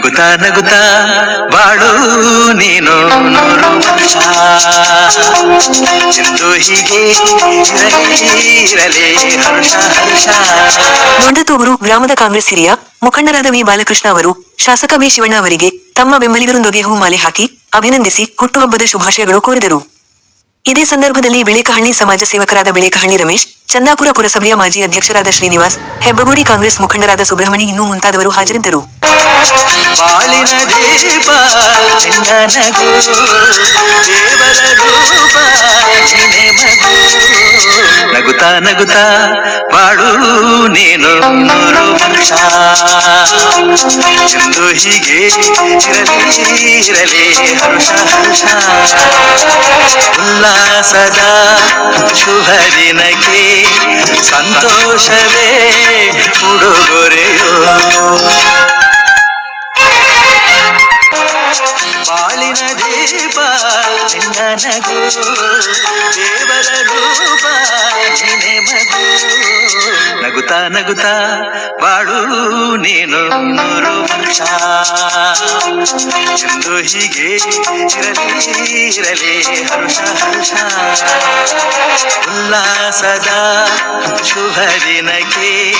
ನಗುತ್ತಾ ನಗುತ್ತಾ ಬಾಳು ನೀನು ಎಂದು ಹೀಗೆ ಗ್ರಾಮದ ಕಾಂಗ್ರೆಸ್ ಹಿರಿಯ, ಮುಖಂಡರಾದ ವಿ ಬಾಲಕೃಷ್ಣ ಅವರು, ಶಾಸಕ ಬಿ ಶಿವಣ್ಣ ಅವರಿಗೆ ತಮ್ಮ ಬೆಂಬಲಿಗರೊಂದಿಗೆ ಹೂಮಾಲೆ ಹಾಕಿ ಅಭಿನಂದಿಸಿ ಹುಟ್ಟುಹಬ್ಬದ ಶುಭಾಶಯಗಳು ಕೋರಿದರು. ಇದೇ ಸಂದರ್ಭದಲ್ಲಿ ಬಿಳೇಕಹಳ್ಳಿ ಸಮಾಜ ಸೇವಕರಾದ ಬಿಳೇಕಹಳ್ಳಿ ರಮೇಶ್, ಚಂದಾಪುರ ಪುರಸಭೆಯ ಮಾಜಿ ಅಧ್ಯಕ್ಷರಾದ ಶ್ರೀನಿವಾಸ್, ಹೆಬ್ಬಗೋಡಿ ಕಾಂಗ್ರೆಸ್ ಮುಖಂಡರಾದ ಸುಬ್ರಹ್ಮಣಿ ಇನ್ನೂ ಮುಂತಾದವರು ಹಾಜರಿದ್ದರು. ಬಾಳಿನ ದೀಪ ನಿನ್ನ ನಗು ದೇವರ ರೂಪ ಚಿನೆ ಮಗು ನಗುತ್ತಾ ನಗುತ್ತಾ ಬಾಳು ನೀನು ನೂರು ವರ್ಷ ಎಂದು ಹೀಗೆ ಇರಲಿ ಇರಲಿ ಹರ್ಷ ಹರ್ಷ ಉಲ್ಲಾಸದ ಶುಭ ದಿನಕ್ಕೆ ಸಂತೋಷವೇ ಉಡುಗೊರೆಯೋ ಬಾಳಿನ ದೀಪ ನಿನ್ನ ನಗು ದೇವರ ರೂಪ ನಿನೆ ಮಗು. ನಗುತ್ತಾ ನಗುತ್ತಾ ಬಾಳು ನೀನು ನೂರು ವರ್ಷ. ಎಂದು ಹೀಗೆ ಇರಲಿ ಇರಲಿ, ಹರ್ಷ ಹರ್ಷ. ಉಲ್ಲಾಸದ ಶುಭ ದಿನಕ್ಕೆ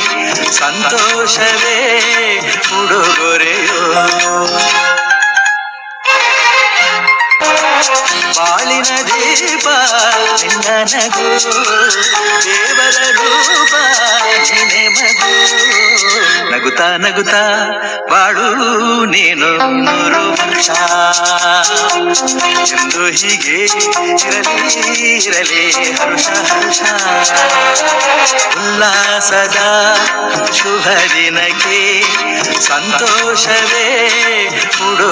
ಸಂತೋಷವೇ ಉಡುಗೊರೆಯೋ. ಬಾಳಿನ ದೀಪ, ನಿನ್ನ ನಗು ದೇವರ ರೂಪ ನಿನೆ ಮಗು. ನಗುತ್ತಾ ನಗುತ್ತಾ ಬಾಳು ನೀನು ನೂರು ವರ್ಷ. ಎಂದು ಹೀಗೆ ಇರಲಿ ಇರಲಿ ಹರ್ಷ ಹರ್ಷ. ಉಲ್ಲಾಸದ ಶುಭ ದಿನಕ್ಕೆ ಸಂತೋಷವೇ ಉಡು